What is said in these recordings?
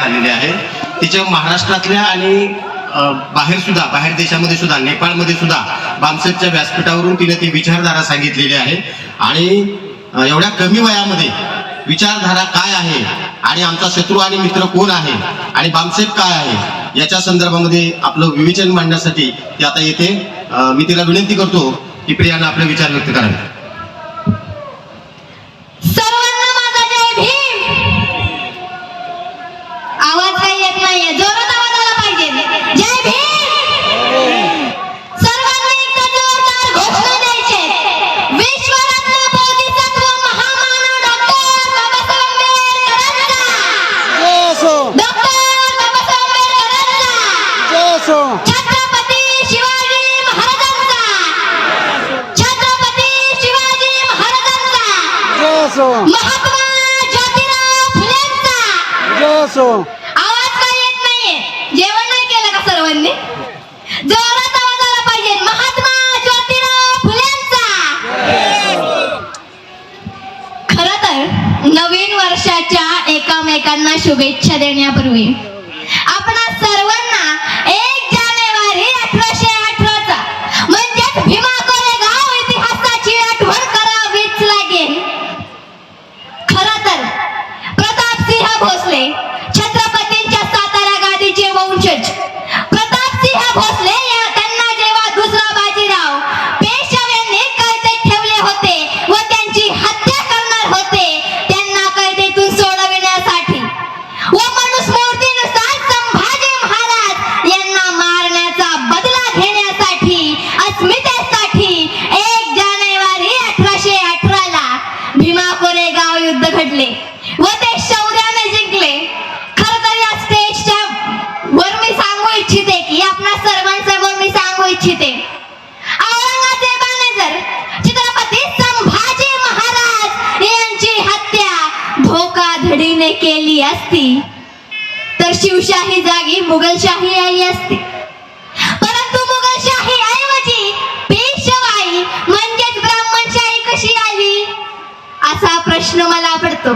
झालेली आहे तिच्या महाराष्ट्रातल्या आणि बाहेर सुद्धा बाहेर देशामध्ये सुद्धा नेपाळमध्ये सुद्धा बामसेटच्या व्यासपीठावरून तिने ती विचारधारा सांगितलेली आहे. आणि एवढ्या कमी वयामध्ये विचारधारा काय आहे? आणि आमचा शत्रू आणि मित्र कोण आहे? आणि बामसेट काय आहे? याच्या संदर्भामध्ये आपलं विवेचन मांडण्यासाठी ते आता येथे मी तिला विनंती करतो की प्रियानं आपले विचार व्यक्त करावे. असो. छत्रपती शिवाजी महाराजांचा. छत्रपती शिवाजी महाराजांचा. जय असो. महात्मा ज्योतिराव फुलेंचा. जय असो. आवाज काय येत नाहीये? जेवण नाही केलं का सर्वांनी? जोरात आवाज आला पाहिजे. महात्मा ज्योतिराव फुलेंचा. खर तर नवीन वर्षाच्या एकामेकांना शुभेच्छा देण्यापूर्वी धोकाधडीने केली असती तर शिवशाही जागी मुघलशाही आली असती. परंतु मुघलशाही ऐवजी पेशवाई म्हणजेच ब्राह्मणशाही कशी आली? असा प्रश्न मला पडतो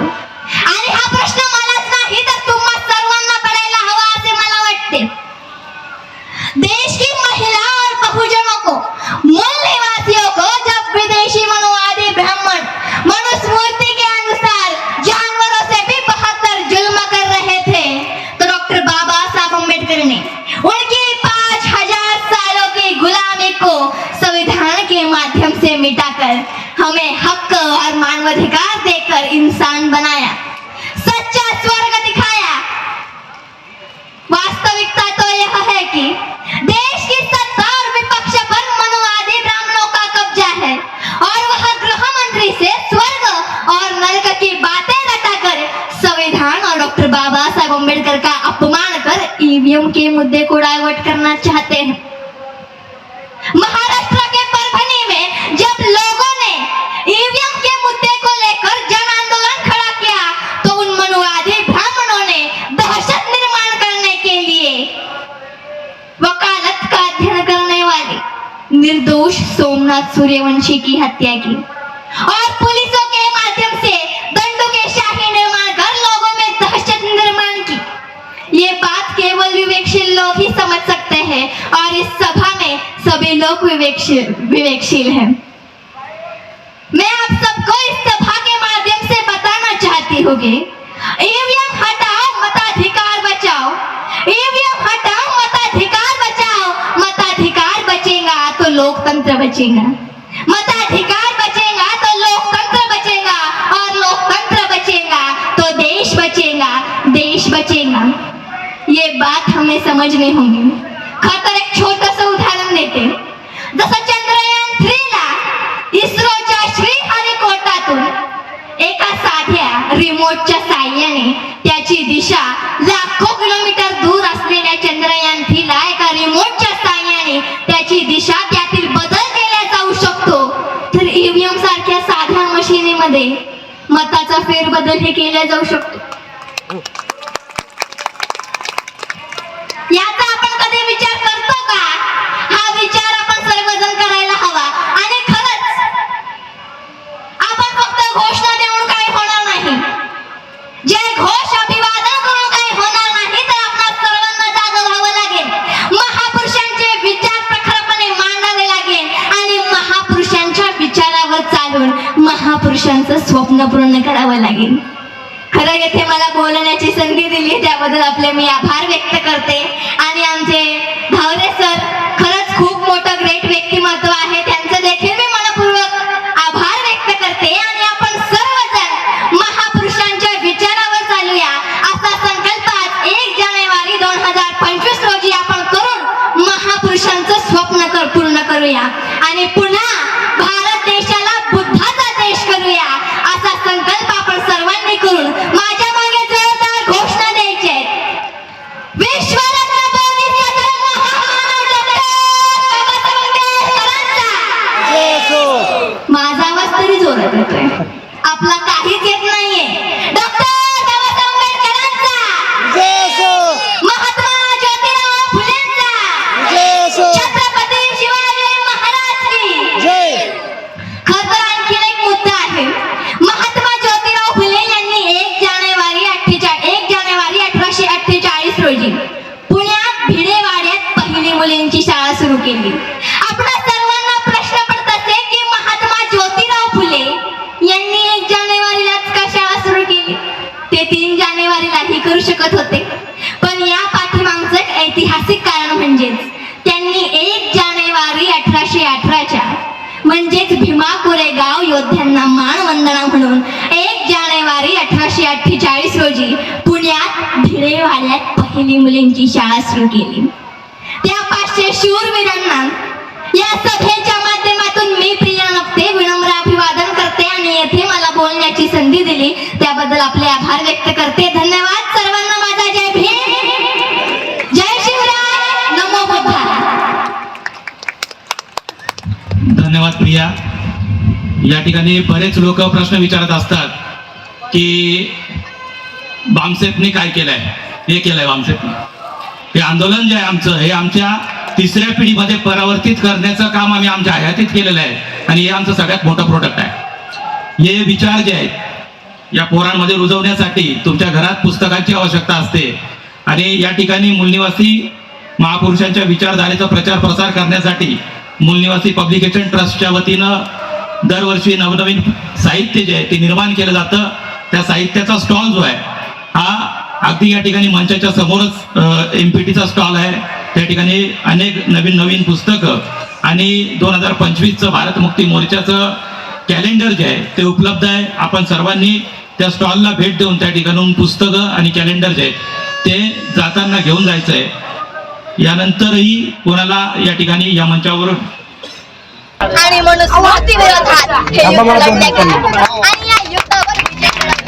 हमें हक और मानवाधिकार देकर इंसान बनाया, सच्चा स्वर्ग दिखाया। वास्तविकता तो यह है कि देश की सत्ता और विपक्ष पर मनुवादी ब्राह्मणों का कब्जा है, और वह गृह मंत्री से स्वर्ग और नरक की बातें रटाकर संविधान और डॉक्टर बाबा साहब अंबेडकर का अपमान कर ईवीएम के मुद्दे को डाइवर्ट करना चाहते हैं महाराष्ट्र के परभनी में जब लोगों ने ईवीएम के मुद्दे को लेकर जन आंदोलन खड़ा किया तो उन मनुवादी ब्राह्मणों ने दहशत निर्माण करने के लिए वकालत का अध्ययन करने वाले निर्दोष सोमनाथ सूर्यवंशी की हत्या की। और पुलिसों के माध्यम से दंडों के शाही निर्माण कर लोगों में दहशत निर्माण की। ये बात केवल विवेकशील लोग ही समझ सकते हैं और इस सभा में सभी लोग विवेकशील विवेकशील हैं। मैं आप सबको इस सभा के माध्यम से बताना चाहती हूँ लोकतंत्र बचेगा। मताधिकार बचेगा तो लोकतंत्र बचेगा और लोकतंत्र बचेगा तो देश बचेगा देश बचेगा। ये बात हमें समझनी होगी। खतर एक छोटा सा उदाहरण देते जसं चंद्रयान थ्रीला इस्रोच्या श्रीहरिकोटातून एका साध्या रिमोटच्या साह्याने त्याची दिशा लाखो किलोमीटर दूर असलेल्या चंद्रयान थ्रीला एका रिमोटच्या साह्याने त्याची दिशा मताचा फेरबदल हे केला जाऊ शकतो. हो. पुरुषांचं स्वप्न पूर्ण करावं लागेल. खरं येथे मला बोलण्याची संधी दिली त्याबद्दल आपले मी आभार व्यक्त करते. आणि आमचे भावरे सर खरंच खूप मोठं ग्रेट व्यक्तिमत्व आहे. त्यांचं देखील मी मनपूर्वक आभार व्यक्त करते. आणि आपण सर्वजण महापुरुषांच्या विचारावर चालूया. असा संकल्प आज एक जानेवारी दोन हजार पंचवीस रोजी आपण करून महापुरुषांचं स्वप्न कर पूर्ण करूया. आणि केली. आपल्या सर्वांना प्रश्न पडत असे की महात्मा ज्योतिराव फुले यांनी एक जानेवारीलाच का शाळा सुरू केली? ते तीन जानेवारीलाही करू शकत होते. पण या पाठीमागचं एक ऐतिहासिक कारण म्हणजेच त्यांनी एक जानेवारी अठराशे अठराच्या म्हणजेच भीमा कोरेगाव योद्ध्यांना मानवंदना म्हणून एक जानेवारी अठराशे अठ्ठेचाळीस रोजी पुण्यात भिडेवाड्यात पहिली मुलींची शाळा सुरू केली. शूरवीरांना. या सभेच्या माध्यमातून मी प्रिया नक्ते विनम्र अभिवादन करते आणि येथे मला बोलण्याची संधी दिली. त्याबद्दल आपले आभार व्यक्त करते. धन्यवाद सर्वांना माझा. जय भीम. जय शिवराय. नमो बुद्धाय धन्यवाद प्रिया. या ठिकाणी बरेच लोक प्रश्न विचारत असतात की बामसेपने काय केलंय? हे केलंय बामसेपने हे आंदोलन जे आहे आमचं हे आमच्या तिसऱ्या पिढीमध्ये परावर्तित करण्याचं काम आम्ही आमच्या हयातीत केलेलं आहे. आणि हे आमचं सगळ्यात मोठं प्रोडक्ट आहे. हे विचार जे आहेत या पोरांमध्ये रुजवण्यासाठी तुमच्या घरात पुस्तकाची आवश्यकता असते. आणि या ठिकाणी मूलनिवासी महापुरुषांच्या विचारधारेचा प्रचार प्रसार करण्यासाठी मूलनिवासी पब्लिकेशन ट्रस्टच्या वतीनं दरवर्षी नवनवीन साहित्य जे आहे ते निर्माण केलं जातं. त्या साहित्याचा स्टॉल जो आहे हा अगदी या ठिकाणी मंचाच्या समोरच एम पी टीचा स्टॉल आहे. त्या ठिकाणी अनेक नवीन नवीन पुस्तकं आणि दोन हजार पंचवीसचं भारत मुक्ती मोर्चाचं कॅलेंडर जे आहे ते उपलब्ध आहे. आपण सर्वांनी त्या स्टॉलला भेट देऊन त्या ठिकाणून पुस्तकं आणि कॅलेंडर जे आहेत ते जाताना घेऊन जायचं आहे यानंतरही कोणाला या ठिकाणी या मंचावरून आणि म्हणून स्मृती विरोधात हे. युद्ध लढले गेले आणि या युद्धावर विजय मिळवला.